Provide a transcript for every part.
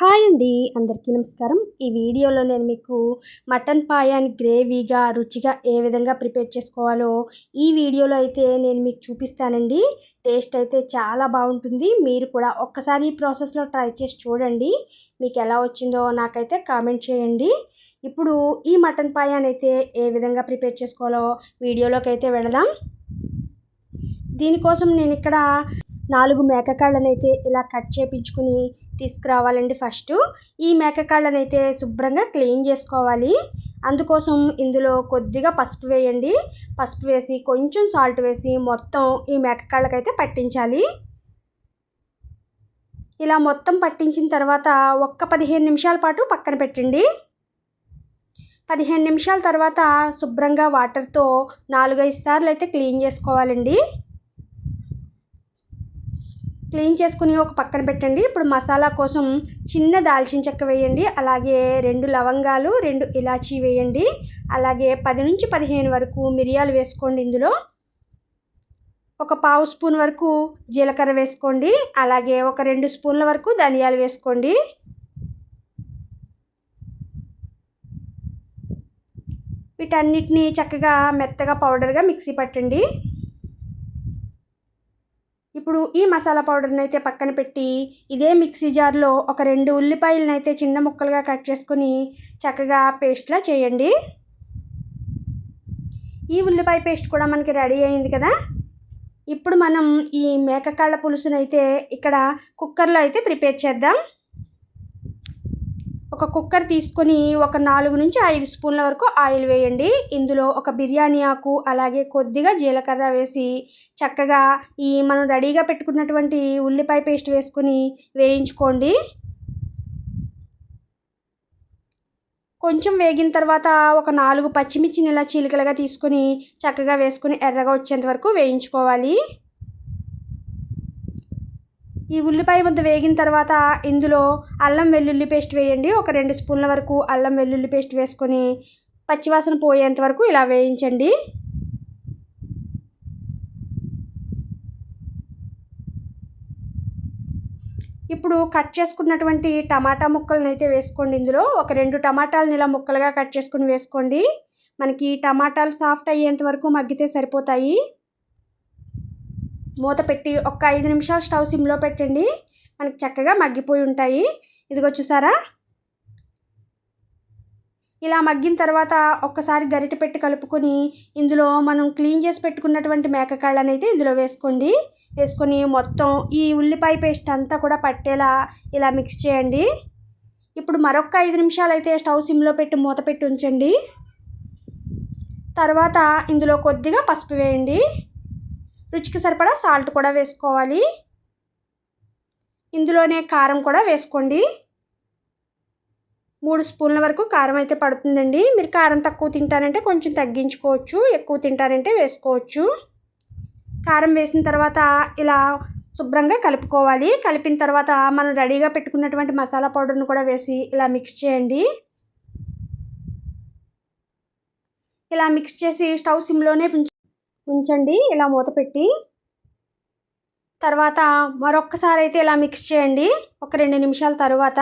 Hi అండి అందరికీ నమస్కారం. ఈ వీడియోలో నేను మీకు మటన్ పాయాని గ్రేవీగా రుచిగా ఏ విధంగా ప్రిపేర్ చేసుకోవాలో ఈ వీడియోలో అయితే నేను మీకు చూపిస్తానండి. టేస్ట్ అయితే చాలా బాగుంటుంది. మీరు కూడా ఒక్కసారి ఈ ప్రాసెస్లో ట్రై చేసి చూడండి. మీకు ఎలా వచ్చిందో నాకైతే కామెంట్ చేయండి. ఇప్పుడు ఈ మటన్ పాయాని అయితే ఏ విధంగా ప్రిపేర్ చేసుకోవాలో వీడియోలోకి అయితే వెళదాం. దీనికోసం నేను ఇక్కడ నాలుగు మేకకాళ్ళనైతే ఇలా కట్ చేపించుకుని తీసుకురావాలండి ఫస్ట్. ఈ మేకకాళ్ళనైతే శుభ్రంగా క్లీన్ చేసుకోవాలి. అందుకోసం ఇందులో కొద్దిగా పసుపు వేయండి. పసుపు వేసి కొంచెం సాల్ట్ వేసి మొత్తం ఈ మేకకాళ్ళకైతే పట్టించాలి. ఇలా మొత్తం పట్టించిన తర్వాత ఒక్క పదిహేను నిమిషాల పాటు పక్కన పెట్టండి. పదిహేను నిమిషాల తర్వాత శుభ్రంగా వాటర్తో నాలుగైదు సార్లు అయితే క్లీన్ చేసుకోవాలండి. క్లీన్ చేసుకుని ఒక పక్కన పెట్టండి. ఇప్పుడు మసాలా కోసం చిన్న దాల్చిన చెక్క వేయండి. అలాగే రెండు లవంగాలు రెండు ఇలాచీ వేయండి. అలాగే పది నుంచి పదిహేను వరకు మిరియాలు వేసుకోండి ఇందులో. ఒక పావు స్పూన్ వరకు జీలకర్ర వేసుకోండి. అలాగే ఒక రెండు స్పూన్ల వరకు ధనియాలు వేసుకోండి. వీటన్నిటిని చక్కగా మెత్తగా పౌడర్గా మిక్సీ పట్టండి. ఇప్పుడు ఈ మసాలా పౌడర్ని అయితే పక్కన పెట్టి ఇదే మిక్సీ జార్లో ఒక రెండు ఉల్లిపాయలను అయితే చిన్న ముక్కలుగా కట్ చేసుకుని చక్కగా పేస్ట్లా చేయండి. ఈ ఉల్లిపాయ పేస్ట్ కూడా మనకి రెడీ అయింది కదా? ఇప్పుడు మనం ఈ మేకకాళ్ళ పులుసునైతే ఇక్కడ కుక్కర్లో అయితే ప్రిపేర్ చేద్దాం. ఒక కుక్కర్ తీసుకొని ఒక నాలుగు నుంచి ఐదు స్పూన్ల వరకు ఆయిల్ వేయండి. ఇందులో ఒక బిర్యానీ ఆకు అలాగే కొద్దిగా జీలకర్ర వేసి చక్కగా ఈ మనం రెడీగా పెట్టుకున్నటువంటి ఉల్లిపాయ పేస్ట్ వేసుకుని వేయించుకోండి. కొంచెం వేగిన తర్వాత ఒక నాలుగు పచ్చిమిర్చిని ఇలా చీలికలుగా తీసుకొని చక్కగా వేసుకుని ఎర్రగా వచ్చేంత వరకు వేయించుకోవాలి. ఈ ఉల్లిపాయ ముద్ద వేగిన తర్వాత ఇందులో అల్లం వెల్లుల్లి పేస్ట్ వేయండి. ఒక రెండు స్పూన్ల వరకు అల్లం వెల్లుల్లి పేస్ట్ వేసుకొని పచ్చివాసన పోయేంత వరకు ఇలా వేయించండి. ఇప్పుడు కట్ చేసుకున్నటువంటి టమాటా ముక్కలను అయితే వేసుకోండి ఇందులో. ఒక రెండు టమాటాలను ఇలా ముక్కలుగా కట్ చేసుకుని వేసుకోండి. మనకి టమాటాలు సాఫ్ట్ అయ్యేంత వరకు మగ్గితే సరిపోతాయి. మూత పెట్టి ఒక ఐదు నిమిషాలు స్టవ్ సిమ్లో పెట్టండి. మనకి చక్కగా మగ్గిపోయి ఉంటాయి. ఇదిగో చూసారా? ఇలా మగ్గిన తర్వాత ఒక్కసారి గరిటె పెట్టి కలుపుకొని ఇందులో మనం క్లీన్ చేసి పెట్టుకున్నటువంటి మేకకాళ్ళు అనేది ఇందులో వేసుకోండి. వేసుకొని మొత్తం ఈ ఉల్లిపాయ పేస్ట్ అంతా కూడా పట్టేలా ఇలా మిక్స్ చేయండి. ఇప్పుడు మరొక ఐదు నిమిషాలు అయితే స్టవ్ సిమ్లో పెట్టి మూత పెట్టి ఉంచండి. తర్వాత ఇందులో కొద్దిగా పసుపు వేయండి. రుచికి సరిపడా సాల్ట్ కూడా వేసుకోవాలి. ఇందులోనే కారం కూడా వేసుకోండి. మూడు స్పూన్ల వరకు కారం అయితే పడుతుందండి. మీరు కారం తక్కువ తింటారంటే కొంచెం తగ్గించుకోవచ్చు ఎక్కువ తింటారంటే వేసుకోవచ్చు. కారం వేసిన తర్వాత ఇలా శుభ్రంగా కలుపుకోవాలి. కలిపిన తర్వాత మనం రెడీగా పెట్టుకున్నటువంటి మసాలా పౌడర్ను కూడా వేసి ఇలా మిక్స్ చేయండి. ఇలా మిక్స్ చేసి స్టవ్ సిమ్లోనే ఉంచండి. ఇలా మూత పెట్టి. తర్వాత మరొక్కసారి అయితే ఇలా మిక్స్ చేయండి. ఒక రెండు నిమిషాల తర్వాత.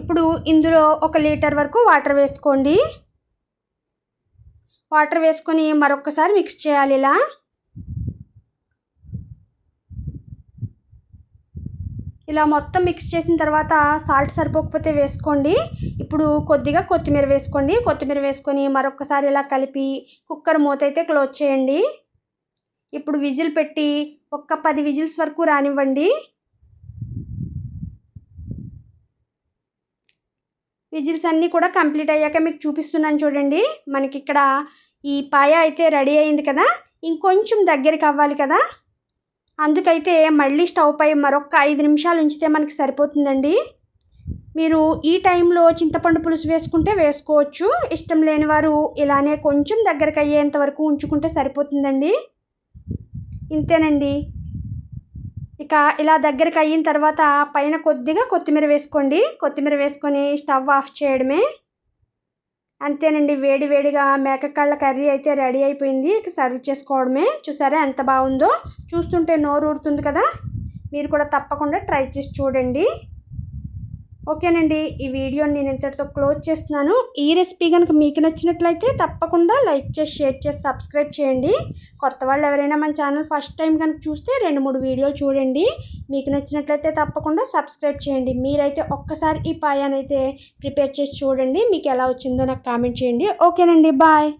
ఇప్పుడు ఇందులో ఒక లీటర్ వరకు వాటర్ వేసుకోండి. వాటర్ వేసుకొని మరొక్కసారి మిక్స్ చేయాలి ఇలా. ఇలా మొత్తం మిక్స్ చేసిన తర్వాత సాల్ట్ సరిపోకపోతే వేసుకోండి. ఇప్పుడు కొద్దిగా కొత్తిమీర వేసుకోండి. కొత్తిమీర వేసుకొని మరొకసారి ఇలా కలిపి కుక్కర్ మూత అయితే క్లోజ్ చేయండి. ఇప్పుడు విజిల్ పెట్టి ఒక్క పది విజిల్స్ వరకు రానివ్వండి. విజిల్స్ అన్నీ కూడా కంప్లీట్ అయ్యాక మీకు చూపిస్తున్నాను చూడండి. మనకి ఇక్కడ ఈ పాయ అయితే రెడీ అయింది కదా. ఇంకొంచెం దగ్గరికి అవ్వాలి కదా. అందుకైతే మళ్ళీ స్టవ్ పై మరొక ఐదు నిమిషాలు ఉంచితే మనకి సరిపోతుందండి. మీరు ఈ టైంలో చింతపండు పులుసు వేసుకుంటే వేసుకోవచ్చు. ఇష్టం లేని వారు ఇలానే కొంచెం దగ్గరకు అయ్యేంత వరకు ఉంచుకుంటే సరిపోతుందండి. ఇంతేనండి. ఇక ఇలా దగ్గరికి అయిన తర్వాత పైన కొద్దిగా కొత్తిమీర వేసుకోండి. కొత్తిమీర వేసుకొని స్టవ్ ఆఫ్ చేయడమే. అంతేనండి వేడి వేడిగా మేకకాళ్ళ కర్రీ అయితే రెడీ అయిపోయింది. ఇక సర్వ్ చేసుకోవడమే. చూసారా ఎంత బాగుందో? చూస్తుంటే నోరు ఊరుతుంది కదా? మీరు కూడా తప్పకుండా ట్రై చేసి చూడండి. ఓకేనండి ఈ వీడియోని నేను ఇంతటితో క్లోజ్ చేస్తున్నాను. ఈ రెసిపీ కనుక మీకు నచ్చినట్లయితే తప్పకుండా లైక్ చేసి షేర్ చేసి సబ్స్క్రైబ్ చేయండి. కొత్త వాళ్ళు ఎవరైనా మన ఛానల్ ఫస్ట్ టైం కనుక చూస్తే రెండు మూడు వీడియోలు చూడండి. మీకు నచ్చినట్లయితే తప్పకుండా సబ్స్క్రైబ్ చేయండి. మీరైతే ఒక్కసారి ఈ పాయానైతే ప్రిపేర్ చేసి చూడండి. మీకు ఎలా వచ్చిందో నాకు కామెంట్ చేయండి. ఓకేనండి బాయ్.